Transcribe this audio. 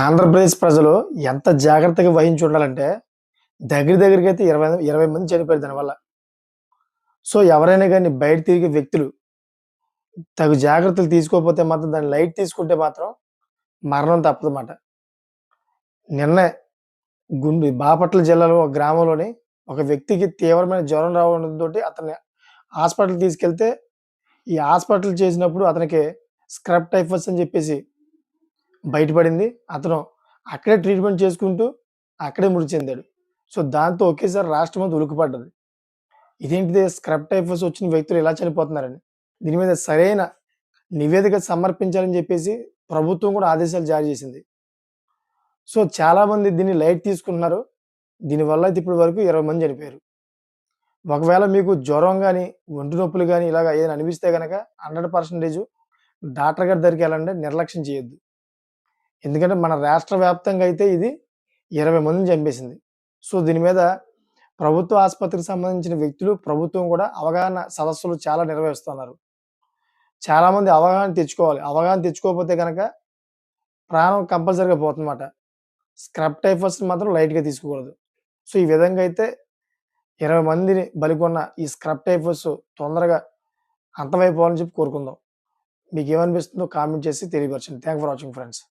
ఆంధ్రప్రదేశ్ ప్రజలు ఎంత జాగ్రత్తగా వహించి ఉండాలంటే దగ్గర దగ్గరికి అయితే ఇరవై ఇరవై మంది చనిపోయారు దానివల్ల. సో ఎవరైనా కానీ బయట తిరిగే వ్యక్తులు తగు జాగ్రత్తలు తీసుకోకపోతే మాత్రం దాన్ని లైట్ తీసుకుంటే మాత్రం మరణం తప్పదన్నమాట. నిన్న గుండు బాపట్ల జిల్లాలో ఒక గ్రామంలోని ఒక వ్యక్తికి తీవ్రమైన జ్వరం రావడంతో అతన్ని హాస్పిటల్ తీసుకెళ్తే ఈ హాస్పిటల్ చేసినప్పుడు అతనికి స్క్రబ్ టైఫస్ అని చెప్పేసి బయటపడింది. అతను అక్కడే ట్రీట్మెంట్ చేసుకుంటూ అక్కడే మృతి చెందాడు. సో దాంతో ఒకేసారి రాష్ట్రం అంతా ఉలికిపడ్డది. ఇదేంటిది? స్క్రబ్ టైఫస్ వచ్చిన వ్యక్తులు ఎలా చనిపోతున్నారని. దీని మీద సరైన నివేదిక సమర్పించాలని చెప్పేసి ప్రభుత్వం కూడా ఆదేశాలు జారీ చేసింది. సో చాలా మంది దీన్ని లైట్ తీసుకుంటున్నారు. దీనివల్ల అయితే ఇప్పటి వరకు ఇరవై మంది చనిపోయారు. ఒకవేళ మీకు జ్వరం కానీ ఒంటి నొప్పులు కానీ ఇలాగ ఏదైనా అనిపిస్తే కనుక హండ్రెడ్ పర్సెంటేజ్ డాక్టర్ గారి దగ్గరికి వెళ్ళండి. నిర్లక్ష్యం చేయొద్దు. ఎందుకంటే మన రాష్ట్ర వ్యాప్తంగా అయితే ఇది ఇరవై మందిని చంపేసింది. సో దీని మీద ప్రభుత్వ ఆసుపత్రికి సంబంధించిన వ్యక్తులు ప్రభుత్వం కూడా అవగాహన సదస్సులు చాలా నిర్వహిస్తున్నారు చాలామంది అవగాహన తెచ్చుకోవాలి. అవగాహన తెచ్చుకోకపోతే కనుక ప్రాణం కంపల్సరీగా పోతుందన్నమాట. స్క్రబ్ టైఫస్ మాత్రం లైట్గా తీసుకోకూడదు. సో ఈ విధంగా అయితే ఇరవై మందిని బలికొన్న ఈ స్క్రబ్ టైఫస్ తొందరగా అంతమైపోవాలని చెప్పి కోరుకుందాం. మీకు ఏమనిపిస్తుందో కామెంట్ చేసి తెలియపరచండి. Thank for watching friends.